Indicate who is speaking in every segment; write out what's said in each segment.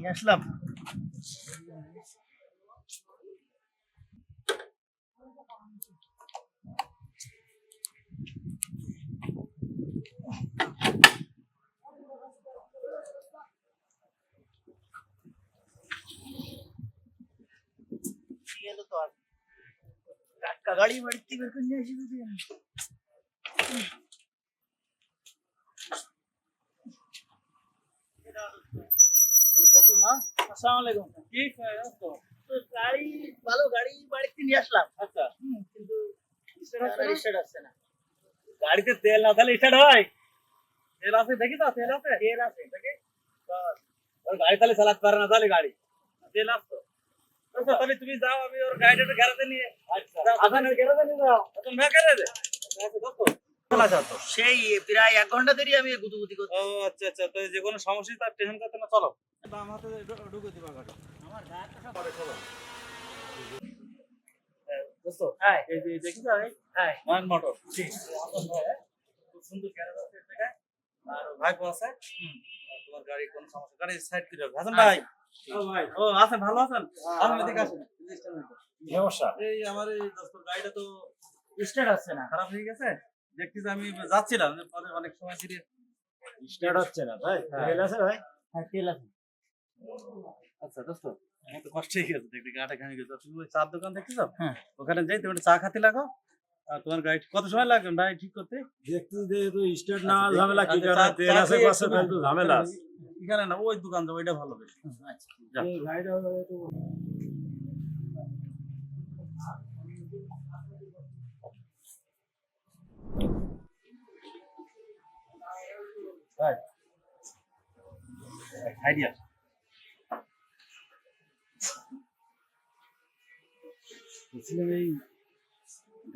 Speaker 1: নিয়ে আসলাম গেল তো আর টাটকা গাড়ি বাড়ির থেকে বের করে নিয়ে আসি যদি আমি।
Speaker 2: কি
Speaker 1: তো গাড়ি ভালো গাড়ি বাড়িতে নিয়ে আসলাম।
Speaker 2: আচ্ছা।
Speaker 1: কিন্তু
Speaker 2: স্টার্ট
Speaker 1: আসছে না।
Speaker 2: গাড়িতে তেল না তাহলে স্টার্ট হয়? তেল আছে দেখি তো তেল আছে?
Speaker 1: তেল আছে
Speaker 2: দেখি। ওর গাড়ি তাহলে চালাতে পারে না তাহলে গাড়ি। তেল আসতো আচ্ছা তাহলে তুমি যাও আমি ওর গাড়িটা একটু গ্যারেজে নিয়ে আচ্ছা। আসান গ্যারেজে নিয়ে যাও। তুমি না গ্যারেজে আচ্ছা দোস্ত
Speaker 1: সেই প্রায় এক ঘণ্টা ধরে আমি গুতুগুতি
Speaker 2: ও আচ্ছা আচ্ছা তো যে কোনো সমস্যা তার টেনশন করতে না চলো। বাম হাতে ঢুকে দিবা গাড়ি।
Speaker 1: আমার গাড়িটা সব
Speaker 2: পরে চলো। দোস্ত
Speaker 1: হ্যাঁ
Speaker 2: এই যে দেখি তো এই
Speaker 1: হ্যাঁ
Speaker 2: নয়ন মোটর খুব সুন্দর গ্যারেজ আছে আর ভাইপো আছে? তোমার গাড়ি কোন সমস্যা? গাড়ি সাইড করে হাসান ভাই। ও ভাই। ও আছেন ভালো আছেন? আসেন এদিকে আসেন।
Speaker 3: সমস্যা
Speaker 2: এই আমার এই গাড়িটা তো
Speaker 1: স্টার্ট আসছে না
Speaker 2: খারাপ হয়ে গেছে? দেখতেছি আমি যাচ্ছিলাম পরে অনেক সময় ফিরে
Speaker 3: স্টার্ট হচ্ছে না তাই?
Speaker 2: হ্যাঁ।
Speaker 3: তেল আছে ভাই?
Speaker 1: হ্যাঁ তেল আছে।
Speaker 2: আচ্ছা দোস্ত আমার তো কষ্ট হয়ে গেছে দেখতে গাটা ঘামে গেছে। তুমি ওই চার দোকান দেখতেছো?
Speaker 1: হ্যাঁ।
Speaker 2: ওখানে যাই তুমি চা খাতে লাগো আর তোমার গাড়ি কত সময় লাগবে ভাই ঠিক করতে?
Speaker 3: দেখতে যেহেতু স্টার্ট না
Speaker 2: আচ্ছা,
Speaker 3: ঝামেলা কি
Speaker 2: আচ্ছা,
Speaker 3: তেল আছে পাশে ঝামেলা
Speaker 2: এখানে না ওই দোকান যাব ওইটা ভালো বেশি।
Speaker 1: আচ্ছা।
Speaker 3: গাড়িটা হলো একটু
Speaker 2: ভাই আইডিয়া। বলছিলাম এই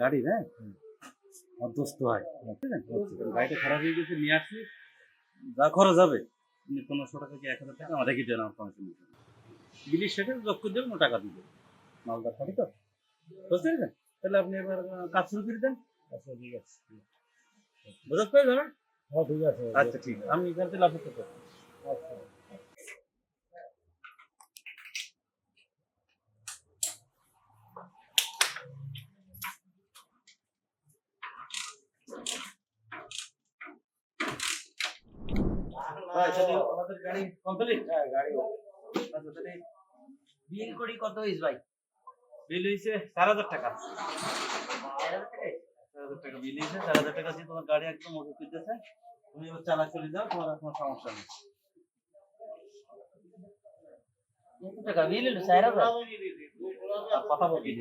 Speaker 2: গাড়ি হয়? ঠিক আছে? গাড়িটা খারাপ হয়ে গেছে নিয়ে আসছি। যা খরচ হবে। পনেরোশো টাকা কি এক হাজার টাকা দেন আমার কমিশন বিলির সেটা যোগ করে দেবেন ও টাকা দিবে। মালদার খালি তো? বুঝতে পেরেছেন? তাহলে আপনি এবার কাজ শুরু করে দেন।
Speaker 3: আচ্ছা ঠিক আছে
Speaker 2: বুঝতে পেরে যাবেন
Speaker 3: হ্যাঁ ঠিক আছে।
Speaker 2: আচ্ছা ঠিক আছে। আমি এখান থেকে অপেক্ষা করব
Speaker 3: আচ্ছা।
Speaker 2: আমাদের গাড়ি কমপ্লিট
Speaker 3: হ্যাঁ গাড়ি
Speaker 2: আচ্ছা
Speaker 1: বিল করি কত হইস ভাই?
Speaker 2: বিল হয়েছে চার হাজার টাকা।
Speaker 1: চার হাজার
Speaker 2: বিল চার হাজার টাকা দিয়ে তোমার গাড়ি একদম ওকে করতেছে তুমি এবার চালা চলে যাও তোমার আর কোনো সমস্যা নেই।
Speaker 1: টাকা? বিল হলো চার হাজার?
Speaker 2: কথা বলবি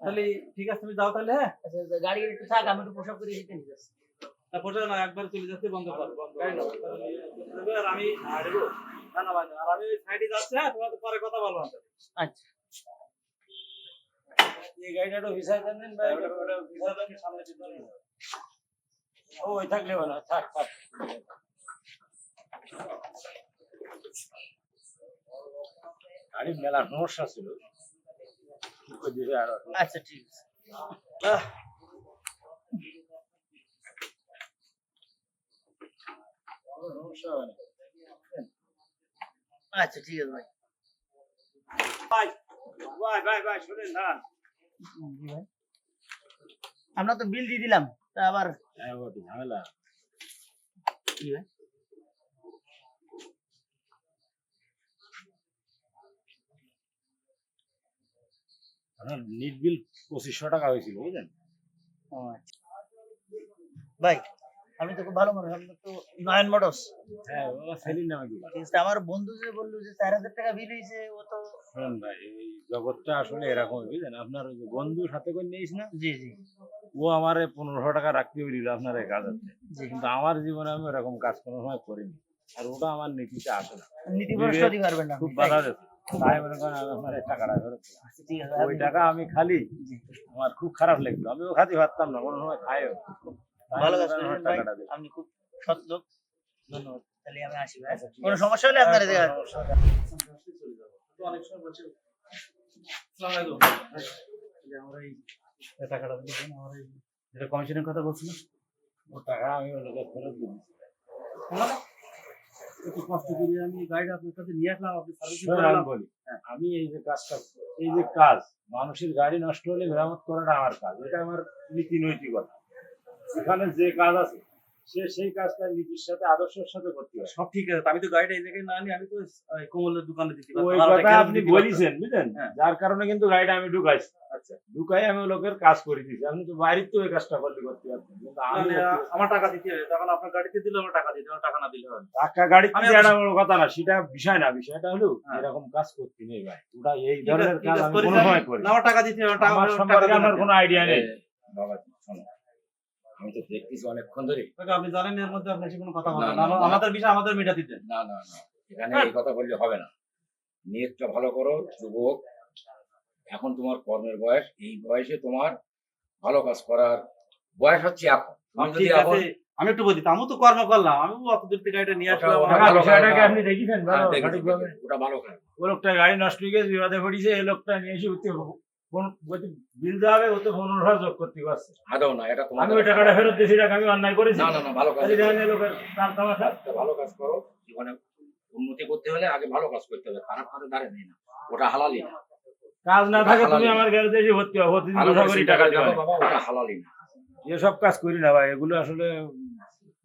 Speaker 2: তাহলে ঠিক আছে তুমি যাও তাহলে হ্যাঁ?
Speaker 1: আচ্ছা আচ্ছা, গাড়ি একটু থাক আমি একটু পোশাক করে নিয়ে যাচ্ছি।
Speaker 2: না একবার চলে যাচ্ছে বন্ধ কর। আর আমি আর আমি সাইডে যাচ্ছি হ্যাঁ তোমার পরে কথা বলব।
Speaker 1: আচ্ছা।
Speaker 3: এই গাড়িটা একটু ভিসাই দেন ভাই।
Speaker 2: ওটা- ওটা ভিসা দাও, সামনে
Speaker 3: ও ওই থাকলে ভালো থাক থাক। গাড়ির মেলা সমস্যা ছিল।
Speaker 1: আচ্ছা ঠিক আছে। আচ্ছা ঠিক আছে ভাই।
Speaker 2: ভাই ভাই ভাই ভাই শুনেন না।
Speaker 1: ভাই আমরা তো বিল দিয়ে দিলাম তা আবার
Speaker 3: হ্যাঁ ঝামেলা।
Speaker 1: কি ভাই?
Speaker 3: আপনার নিট বিল পঁচিশশো টাকা হয়েছিল বুঝলেন?
Speaker 1: আচ্ছা। ভাই তো খুব ভালো আপনি তো নয়ন মোটরস।
Speaker 3: হ্যাঁ ও সেলিন নামে দোকান
Speaker 1: ঠিক আমার বন্ধু যে বলল যে চার হাজার টাকা বিল হয়েছে ও তো
Speaker 3: শুনুন ভাই এই জগৎটা আসলে এরকম বুঝলেন? আপনার ওই যে বন্ধু সাথে করে নিয়েছ না?
Speaker 1: জি জি।
Speaker 3: ও আমার পনেরোশো টাকা রাখতে দিল আপনার এক হাজার। কিন্তু আমার জীবনে আমি ওরকম কাজ কোনো সময় করিনি। আর ওটা আমার নীতিতে আসে না।
Speaker 1: নীতি ভরসা দিতে পারবেন না।
Speaker 3: খুব বাধা দিচ্ছে। তাই মনে করেন আমি আপনার টাকাটা ফেরত।
Speaker 1: আচ্ছা ঠিক আছে
Speaker 3: ওই টাকা আমি খালি আমার খুব খারাপ লাগতো আমিও খাতে পারতাম না কোনো সময় খাইও
Speaker 1: ভালো
Speaker 3: আমি।
Speaker 1: আপনি খুব সৎ লোক। ধন্যবাদ। তাহলে আমি আসি ভাই। কোনো সমস্যা হলে আপনার দেখা
Speaker 2: অনেক সময় বলছি আসসালামু আলাইকুম। এই যে আমরা এই এই টাকাটা দিলে আমার এই যেটা কমিশনের কথা বলছিলাম
Speaker 3: ও টাকা আমি লোকের ফেরত দিই
Speaker 2: একটু কষ্ট করে আমি গাড়িটা আপনার কাছে নিয়ে আসলাম আপনি সার্ভিসিং
Speaker 3: শোনেন, বলি আমি এই যে কাজটা এই যে কাজ মানুষের গাড়ি নষ্ট হলে মেরামত করাটা আমার কাজ এটা আমার নীতি নৈতিকতা এখানে যে কাজ আছে সে সেই কাজটা নীতির সাথে আদর্শের সাথে করতে হবে
Speaker 2: সব ঠিক আছে আমি তো গাড়িটা এই জায়গায় না নিয়ে আমি তো কমলের দোকানে দিতে
Speaker 3: ওই কথা আপনি বলেছেন বুঝলেন?
Speaker 2: হ্যাঁ।
Speaker 3: যার কারণে কিন্তু গাড়িটা আমি ঢুকাইছি। আচ্ছা। ঢুকাই আমি লোকের কাজ করে দিয়েছি। আপনি তো বাইরের তো ওই কাজটা করলে করতে পারতেন কিন্তু আমি
Speaker 2: আমার টাকা দিতে হবে তখন আপনার গাড়িতে দিলে আমার টাকা দিতে টাকা না দিলে হবে।
Speaker 3: টাকা গাড়ি
Speaker 2: আমি
Speaker 3: আমি বড় কথা না সেটা বিষয় না বিষয়টা হলো
Speaker 2: হ্যাঁ।
Speaker 3: এরকম কাজ করতে নেই ভাই। ওটা এই ধরনের কাজ আমি কোনো সময় করি
Speaker 2: না, আমার টাকা দিতে হবে
Speaker 3: আমার সম্পর্কে আমার কোনো আইডিয়া নেই।
Speaker 4: বাবা আমি তো দেখতেছি অনেকক্ষণ ধরে
Speaker 2: আপনি জানেন এর মধ্যে আপনার কোনো কথা
Speaker 4: না।
Speaker 2: আমাদের বিষয় আমাদের মেটা দিতেন।
Speaker 4: না না না। এখানে এই কথা বললে হবে না। নিয়তটা ভালো করো যুবক। এখন তোমার কর্মের বয়স। এই বয়সে তোমার ভালো কাজ করার বয়স হচ্ছে এখন।
Speaker 2: আমি একটু বলি আমি তো কর্ম করলাম। আমি অত দূর থেকে গাড়িটা নিয়ে আসলাম।
Speaker 4: ওটা- ভালো
Speaker 3: বিষয়টাকে
Speaker 4: কাজ।
Speaker 3: আপনি দেখেছেন
Speaker 4: হ্যাঁ। ওটা ভালো কাজ।
Speaker 3: ওই লোকটা গাড়ি নষ্ট হয়ে গেছে বিবাদে পড়েছে এই লোকটা নিয়ে এসে উঠতে ফোন বিল দেওয়া হবে যোগ করতে পারছে।
Speaker 4: আদৌ না এটা তোমার
Speaker 3: আমি ওই টাকাটা ফেরত দিয়েছি টাকা আমি অন্যায় করেছি।
Speaker 4: না না না ভালো কাজ
Speaker 3: লোকের তার তামাশা।
Speaker 4: ভালো কাজ করো জীবনে উন্নতি করতে হলে আগে ভালো কাজ করতে হবে খারাপ কাজে দাঁড়িয়ে না। ওটা হালালি না।
Speaker 3: কাজ না থাকে তুমি আমার গ্যারেজে এসে ভর্তি হও প্রতিদিন টাকা দিও
Speaker 4: বাবা ওটা হালালি না।
Speaker 3: এসব কাজ করি না ভাই এগুলো আসলে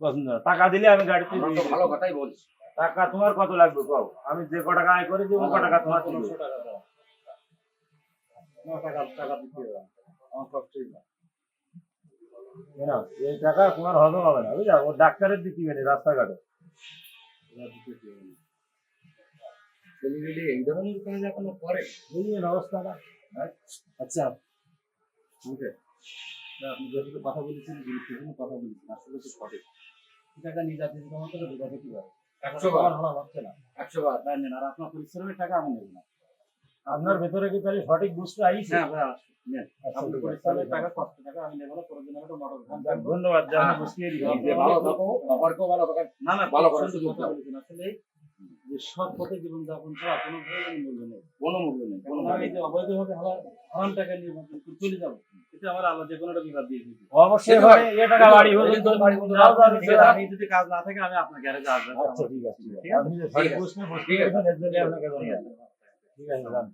Speaker 3: পছন্দ না। টাকা দিলে আমি গাড়িতে।
Speaker 4: ভালো কথাই বলছি।
Speaker 3: টাকা তোমার কত লাগবে কও? আমি যে ক টাকা আয় করেছি ও ক টাকা তোমার
Speaker 2: টাকা টাকা দিতে হবে আমার কষ্টই না
Speaker 3: এই টাকা তোমার হজম হবে না বুঝলা? ও ডাক্তারের দিকে মানে রাস্তাঘাটে।
Speaker 4: ছেলেগুলি এই ধরনের কাজ এখনও করে।
Speaker 3: বুঝলেন অবস্থাটা
Speaker 2: আচ্ছা। আপনি কথা বলেছেন গুরুত্বপূর্ণ কথা বলেছেন আসলে তো সঠিক। টাকা ঢোকা পারে।
Speaker 4: একশো বার।
Speaker 2: না।
Speaker 4: একশো বার।
Speaker 2: আর আপনার পরিশ্রমের টাকা আমি নেব না।
Speaker 3: আপনার ভেতরে কি তাহলে সঠিক বুঝতে আইছে?
Speaker 2: হ্যাঁ ভাই আসুন, নেন
Speaker 3: আচ্ছা, ধন্যবাদ
Speaker 4: হ্যাঁ।
Speaker 3: বুঝিয়ে
Speaker 4: এই ভালো থাকো বাবারকেও ভালো থাকো।
Speaker 2: না না
Speaker 4: ভালো
Speaker 2: ভালো
Speaker 4: করে
Speaker 2: করে
Speaker 4: সুযোগ
Speaker 2: কথা
Speaker 4: দাও।
Speaker 2: বলেছেন আসলে যে সৎ পথে জীবন যাপন করা কোনো প্রয়োজন মূল্য নেই।
Speaker 4: কোনো মূল্য নেই
Speaker 2: আমি যে অবৈধভাবে হারাম হারাম টাকা নিয়ে চলে যাব এটা আমার আল্লাহ যে কোনো একটা বিবাদ দিয়ে দিবে
Speaker 3: অবশ্যই এ টাকা বাড়ি তো
Speaker 4: বাড়ি।
Speaker 2: আমি যদি কাজ না থাকে আমি আপনার গ্যারেজে আসব।
Speaker 3: আচ্ছা ঠিক আছে। ঠিক আপনি যে এর জন্য আপনাকে ধন্যবাদ। ঠিক আছে যান।